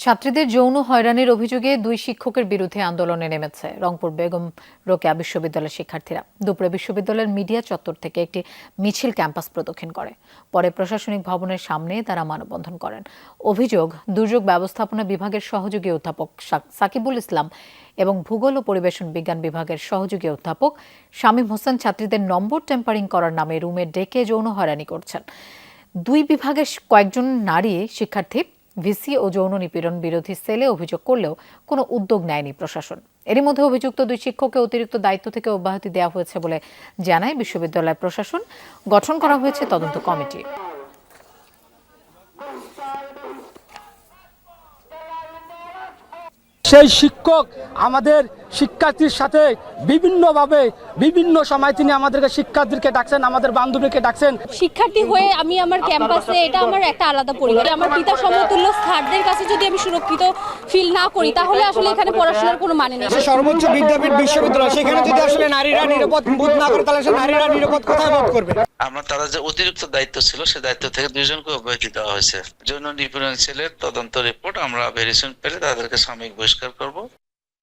ছাত্রীদের যৌন হয়রানির অভিযোগে দুই শিক্ষকের বিরুদ্ধে আন্দোলনে নেমেছে রংপুর বেগম রোকেয়া বিশ্ববিদ্যালয়ের শিক্ষার্থীরা। দুপুরে বিশ্ববিদ্যালয়ের মিডিয়া চত্বর থেকে একটি মিছিল ক্যাম্পাস প্রদক্ষিণ করে। পরে প্রশাসনিক ভবনের সামনে তারা মানববন্ধন করেন। অভিযোগ, দুর্যোগ ব্যবস্থাপনা বিভাগের সহযোগী অধ্যাপক সাকিবুল ইসলাম এবং ভূগোল ও পরিবেশন বিজ্ঞান বিভাগের সহযোগী অধ্যাপক শামীম হোসেন ছাত্রীদের নম্বর টেম্পারিং করার নামে রুমে ডেকে যৌন হয়রানি করছেন। দুই বিভাগের কয়েকজন নারী শিক্ষার্থী ভিসি ও যৌন নিপীড়ন বিরোধী সেলে অভিযোগ করলেও কোনো উদ্যোগ নেয়নি প্রশাসন। এরই মধ্যে অভিযুক্ত দুই শিক্ষককে অতিরিক্ত দায়িত্ব থেকে অব্যাহতি দেওয়া হয়েছে বলে জানায় বিশ্ববিদ্যালয় প্রশাসন। গঠন করা হয়েছে তদন্ত কমিটি। সেই শিক্ষক আমাদের শিক্ষার্থীর সাথে বিভিন্নভাবে বিভিন্ন সময় তিনি আমাদেরকে শিক্ষার্থীকে ডাকছেন আমাদের বান্ধবীকে ডাকছেন। শিক্ষার্থী হয়ে আমি আমার ক্যাম্পাসে এটা আমার একটা আলাদা পরিবার। আমার পিতা সমতুল্য স্যারদের কাছে যদি আমি সুরক্ষিত ফিল না করি তাহলে আসলে এখানে পড়াশোনার কোনো মানে নেই। সর্বোচ্চ বিদ্যাপীঠ বিশ্ববিদ্যালয় সেখানে যদি আসলে নারীরা নিরাপদ বোধ না করে তাহলে নারীরা নিরাপদ কোথায় বোধ করবে? আমরা তারা যে অতিরিক্ত দায়িত্ব ছিল সে দায়িত্ব থেকে দুইজনকে অব্যাহতি দেওয়া হয়েছে। যৌন নিপীড়ন ছেলের তদন্ত রিপোর্ট আমরা ভেরিয়েশন পেলে তাদেরকে সাময়িক বহিষ্কার করব।